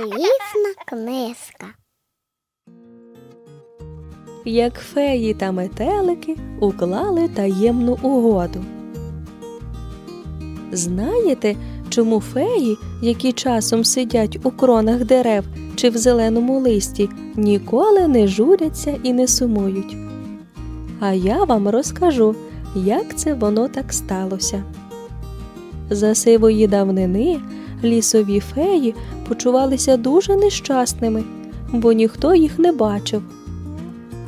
Залізна книжка. як феї та метелики уклали таємну угоду. Знаєте, чому феї, які часом сидять у кронах дерев чи в зеленому листі, ніколи не журяться і не сумують? А я вам розкажу, як це воно так сталося. За сивої давнини лісові феї почувалися дуже нещасними, бо ніхто їх не бачив.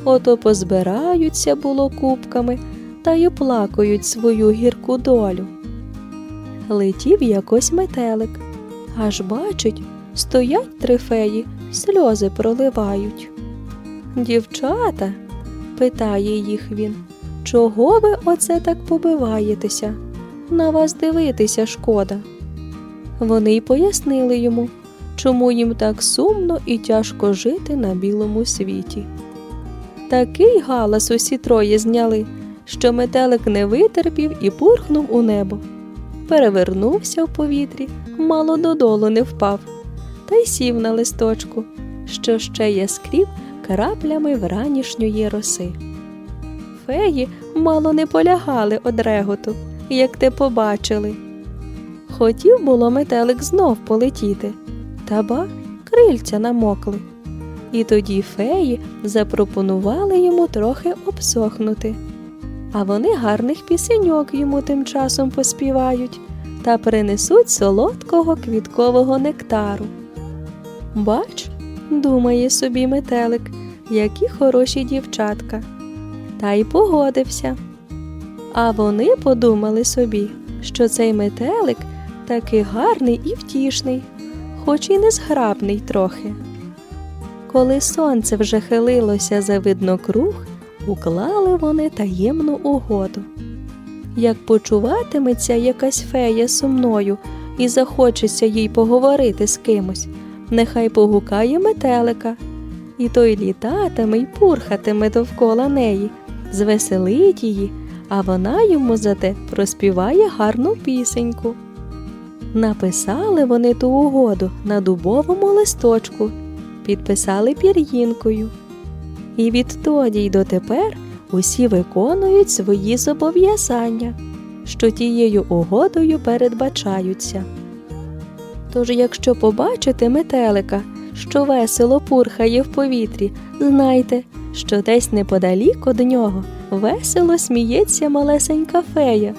Ото позбираються було купками та й оплакують свою гірку долю. Летів якось метелик, аж бачить, стоять три феї, сльози проливають. Дівчата, питає їх він, чого ви оце так побиваєтеся? На вас дивитися шкода. Вони й пояснили йому, чому їм так сумно і тяжко жити на білому світі. Такий галас усі троє зняли, що метелик не витерпів і пурхнув у небо. Перевернувся в повітрі, мало додолу не впав, та й сів на листочку, що ще яскрів краплями вранішньої роси. Феї мало не полягали од реготу, як те побачили. Хотів було метелик знов полетіти, та ба крильця намокли. І тоді феї запропонували йому трохи обсохнути. А вони гарних пісеньок йому тим часом поспівають та принесуть солодкого квіткового нектару. Бач, думає собі метелик, які хороші дівчатка. Та й погодився. А вони подумали собі, що цей метелик такий гарний і втішний, хоч і незграбний трохи. Коли сонце вже хилилося за виднокруг, уклали вони таємну угоду. Як почуватиметься якась фея сумною і захочеться їй поговорити з кимось, нехай погукає метелика, і той літатиме й пурхатиме довкола неї, звеселить її, а вона йому зате проспіває гарну пісеньку. Написали вони ту угоду на дубовому листочку підписали пір'їнкою. І відтоді й дотепер усі виконують свої зобов'язання, що тією угодою передбачаються. Тож, якщо побачите метелика, що весело пурхає в повітрі, знайте, що десь неподалік од нього весело сміється малесенька фея.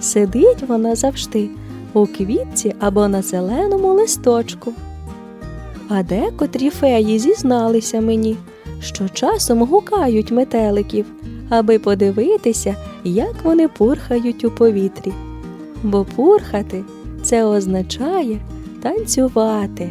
Сидить вона завжди у квітці або на зеленому листочку. А декотрі феї зізналися мені, що часом гукають метеликів, аби подивитися, як вони пурхають у повітрі. Бо пурхати це означає танцювати.